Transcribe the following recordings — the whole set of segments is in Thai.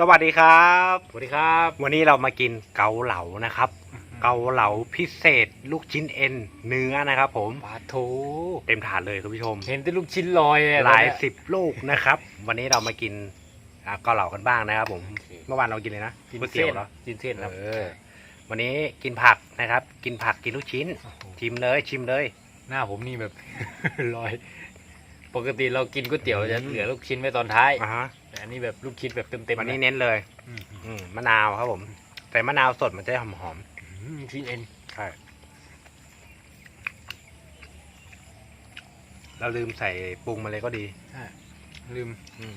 สวัสดีครับ สวัสดีครับ วันนี้เรามากินเกาเหลานะครับ เกาเหลาพิเศษลูกชิ้นเอ็นเนื้อนะครับ ผมปาโถเต็มถาดเลยคุณผู้ชม เห็นแต่ลูกชิ้นลอยอะหลายตอนเนี้สิบลูกนะครับ วันนี้เรามากินอ่าเกาเหลากันบ้างนะครับ ผมโอเคเมื่อวานเรากินเลยนะกินก๋วยเส้เตี๋ยวนเหรอกินเส้นครับ เออวันนี้กินผักนะครับ กินผักกินลูกชิ้น โอ้โห ชิมเลยชิมเลย หน้าผมนี่แบบ ลอย ปกติเรากินก๋วยเตี๋ยวจะเหลือลูกชิ้นไว้ตอนท้าย อ่าฮะ แต่อันนี้แบบลูกชิ้นแบบเต็มๆวันนี้เลยเน้นเลย อืมอืมมะนาวครับผมแต่มะนาวสดมันจะหอมหอมอืมชิ้นเอ็นๆใช่เราลืมใส่ปรุงมาเลยก็ดีลืมอืม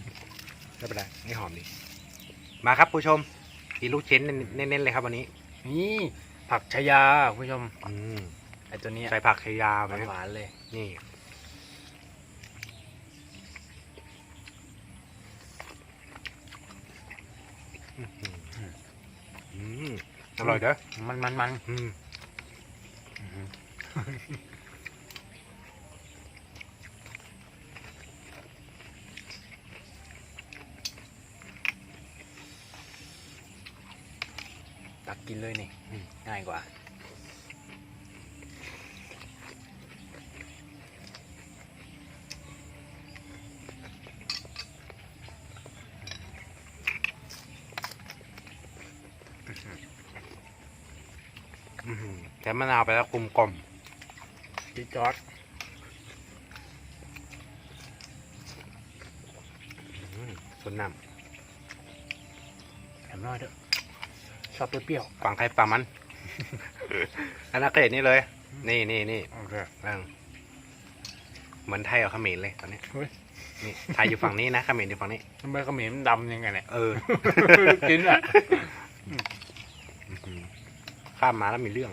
ไม่เป็นไรนี่หอมดี มาครับผู้ชมกินลูกชิ้นเน้นๆเลยครับวันนี้ นี่ผักชายาคุณผู้ชมอืมไอตัวเนี้ยใส่ผักชายาไปหวานๆเลย นี่ อื้อหืออืมอร่อยเด้อมันมันมันอืมตักกินเลยนี่ง่ายกว่า อื้อหือใช้มะนาวไปแล้วกลมกล่อมพี่จอร์ดอืมส่วนน้แถมน้อยเถอะชอบเปรี้ยวำฝั่งไทยปลามัน อันนั้นก็เห็นนี่เลย นี่นี่นี่ๆโอเคอ่าเหมือนไทยกับเขมรเลยตอนนี้เฮ้ยนี่ไทยอยู่ฝั่งนี้นะเขมรอยู่ฝั่งนี้ทำไมเขมิ้นดำยังไงเนี่ยเออกินอะ ข้ามมาแล้วมีเรื่อง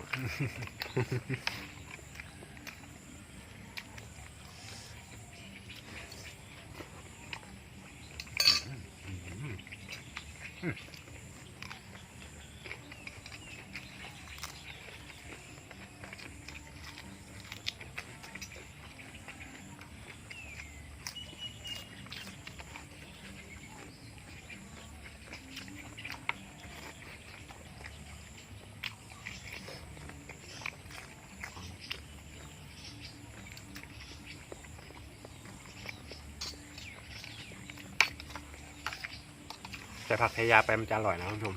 แต่ ผักชายาไปมันจะอร่อยนะคุณผู้ชม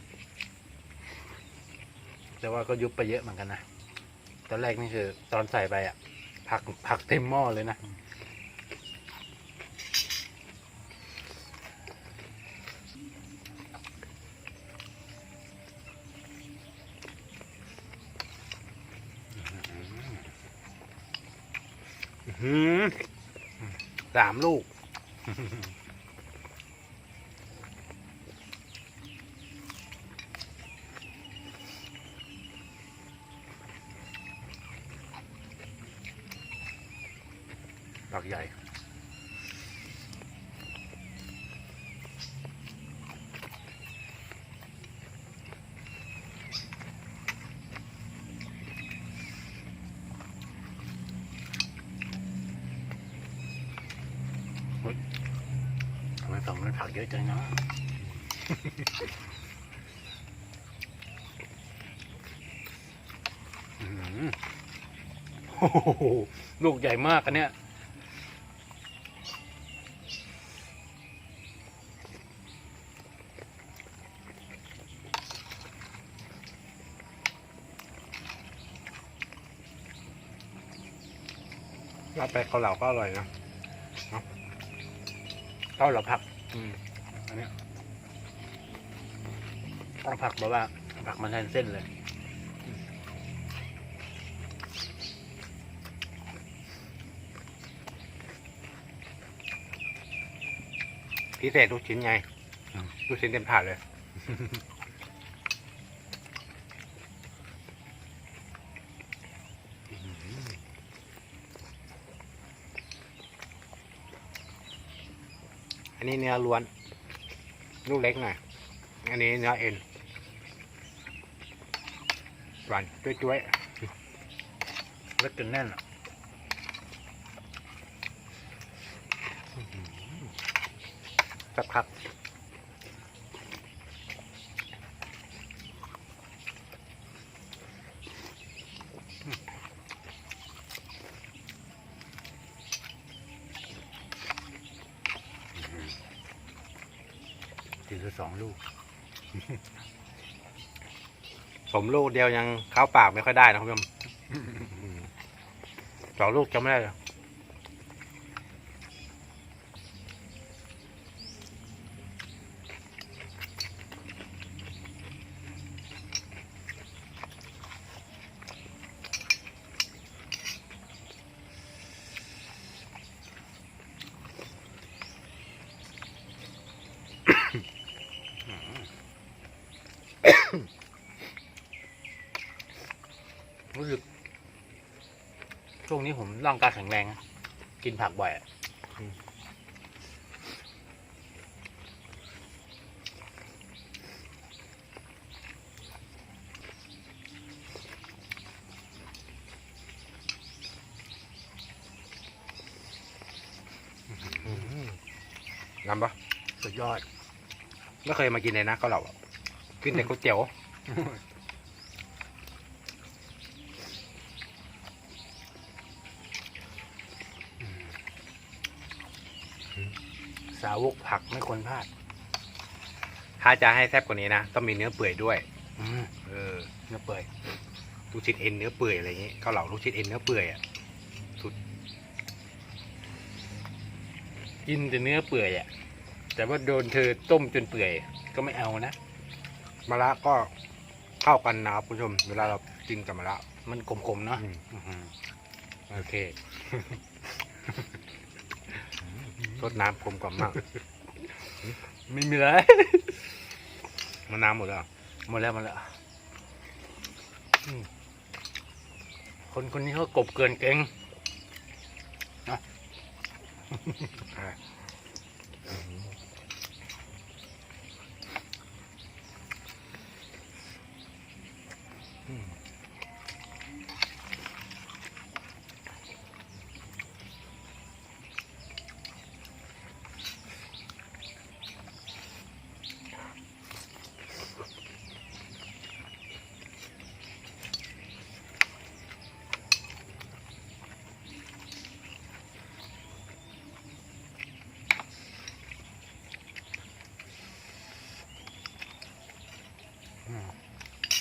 แต่ว่าก็ยุบไปเยอะเหมือนกันนะ ตอนแรกนี่คือ ตอนใส่ไปอะ ผักผักเต็มหม้อเลยนะ สามลูก ผักใหญ่ทำไมฝั่งนั้นผักเยอะจังนะลูกใหญ่มากอันเนี้ย ราดไปเกาเหลาก็อร่อยนะเท่าเหราผัก อืมอันเนี้ยต้องผักแบบว่าผักมันแทนเส้นเลยพิเศษลูกชิ้นไงอืมลูกชิ้นเต็มถาดเลย อันนี้เนื้อล้วน ลูกเล็กหน่อย อันนี้เนื้อเอ็นหวานจ้วยเล็กจนแน่นอะๆสักพัก ถือสอง ลูก สมลูกเดียวยังเข้าปากไม่ค่อยได้นะคุณผู้ชมสองลูกจะไม่ได้เลย รู้สึกช่วงนี้ผมร่างกายแข็งแรงนะกินผักบ่อยอะอืมนำปะสุดยอด ไม่เคยมากินเลยนะเก็เหล่าอะกินแต่ก๋วยเตี๋ยว สาวกผักไม่ควรพลาด ถ้าจะให้แซ่บกว่านี้นะต้องมีเนื้อเปื่อยด้วย อืมเออ เนื้อเปื่อยลูกชิ้นเอ็นเนื้อเปื่อยอะไรอย่างงี้เกาเหลาลูกชิ้นเอ็นเนื้อเปื่อยอะกินแต่เนื้อเปื่อยอะ แต่ว่าโดนเธอต้มจนเปื่อยก็ไม่เอานะมะระก็เข้ากันนะครับคุณผู้ชม เวลาเรากินกับมะระมันกลมๆเนาะอืมอื้อหือโอเค รสน้ำกลมกล่อมมาก ไม่มีเลยมะน้ำหมดแล้วหมดแล้วหมดแล้วอืมคนคนนี้เขากบเกินเก่งอื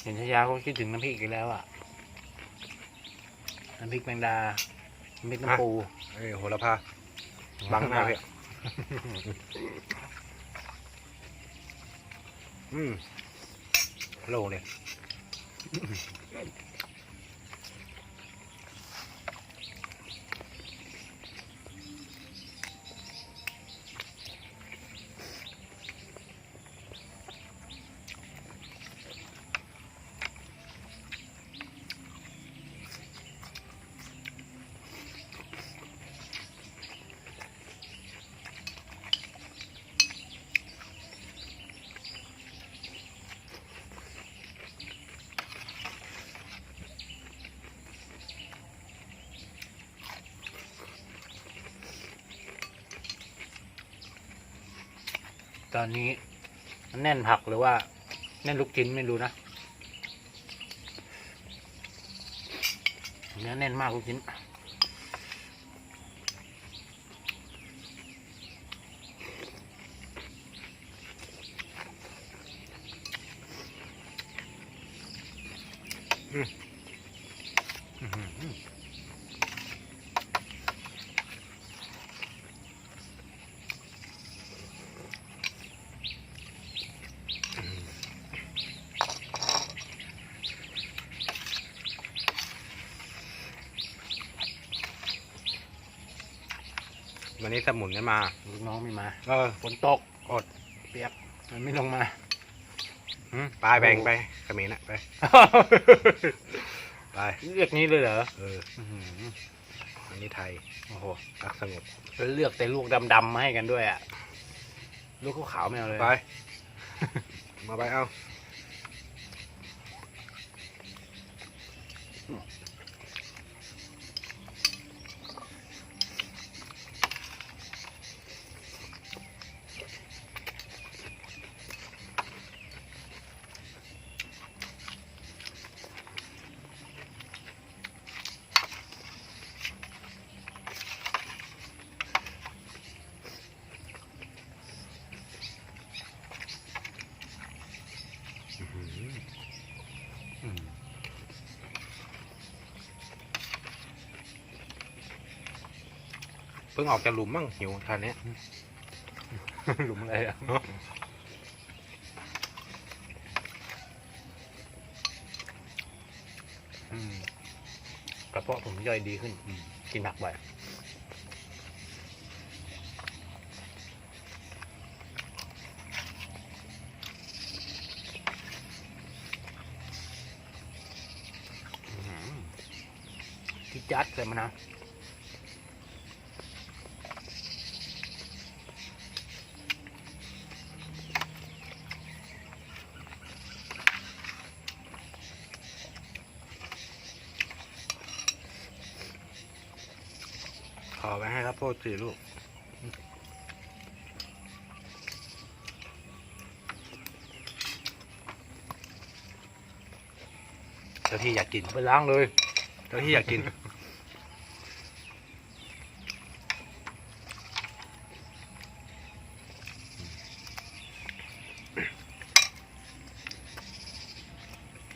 ห็นชายาก็คิดถึงน้ำพริกอีกแล้วอะ น้ำพริกแมงดา น้ำพริกน้ำปูเอ้ยโหระพาบังหน้าพี่อืมโลเลย ตอนนี้แน่นผักหรือว่า แน่นลูกชิ้นไม่รู้นะเนื้อแน่นมากลูกชิ้นอืม อื้อหือ วันนี้สมุนกันมาลูกน้องไม่มา เออฝนตกอดเปียก มันไม่ลงมาหืมไปแบ่งไปเขมิ้นอะไป ไปเรียกนี้เลยเหรอเอออื้อหืออันนี้ไทยโอ้โหรักสงบแล้วเลือกแต่ลูกดำๆมาให้กันด้วยอะ ลูกขาวๆไม่เอาเลย ไป มาไปเอา พิ่งออกจากหลุมมั่งหิวทานเนี้ยหลุมอะไรอะอืมกระเพาะผมย่อยดีขึ้น กินผักบ่อยอื้อหือที่จัดเลยมันนะ ขอไปให้ครับโพด สี่ลูกเจ้าที่อยากกินไปล้างเลยเจ้าที่อยากกิน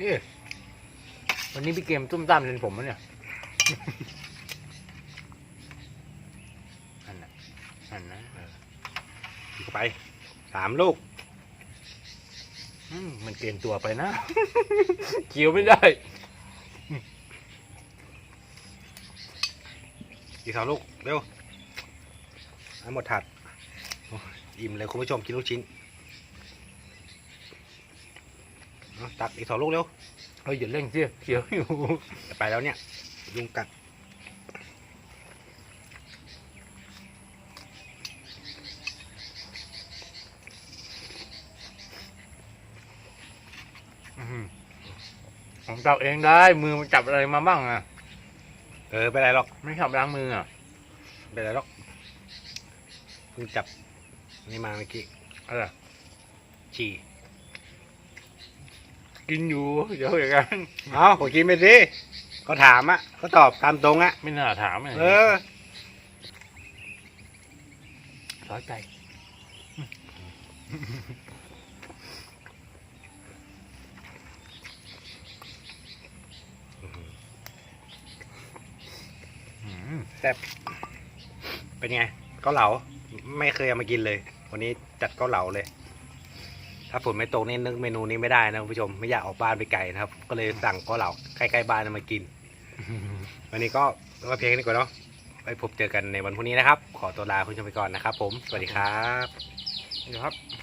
นี่วันนี้พี่เกมตุ้มตามเลนผมมะเนี่ย อันน่ะอันนะ เข้า ไปสามลูกอืมมันเกมตัวไปนะเกี่ยวไม่ได้อีกสองลูกเร็วให้หมดถัดโอ้ยอิ่มเลยคุณผู้ชมกินลูกชิ้นเอาตักอีกสองลูกเร็วเฮ้ยอย่าเร่งสิเขียวอยู่จะไปแล้วเนี่ย ยุงกัด อื้อหือผม จับเองได้ มือมันจับอะไรมาบ้างอะ เออไม่เป็นไรหรอกไม่ชอบล้างมืออะไม่เป็นไรหรอกเพิ่งจับนี่มาเมื่อกี้อะไรฉี่กินอยู่ เดี๋ยวอย่างนั้นเอาผมกินไปสิก็ถามอะก็ตอบตามตรงอะไม่น่าถามเลยเออร้อยใจ อืมเป็นไงเกาเหลาไม่เคยเอามากินเลย วันนี้จัดเกาเหลาเลย ถ้าฝนไม่ตกนี่นึกเมนูนี้ไม่ได้นะคุณผู้ชมไม่อยากออกบ้านไปไกลนะครับ ก็เลยสั่งเกาเหลาใกล้ๆบ้านมากิน วันนี้ก็ก็เพียงนี้ก่อนเนาะไปพบเจอกันในวันพรุ่งนี้นะครับ ขอตัวลาคุณผู้ชมไปก่อนนะครับ ผมสวัสดีครับนี่ครับ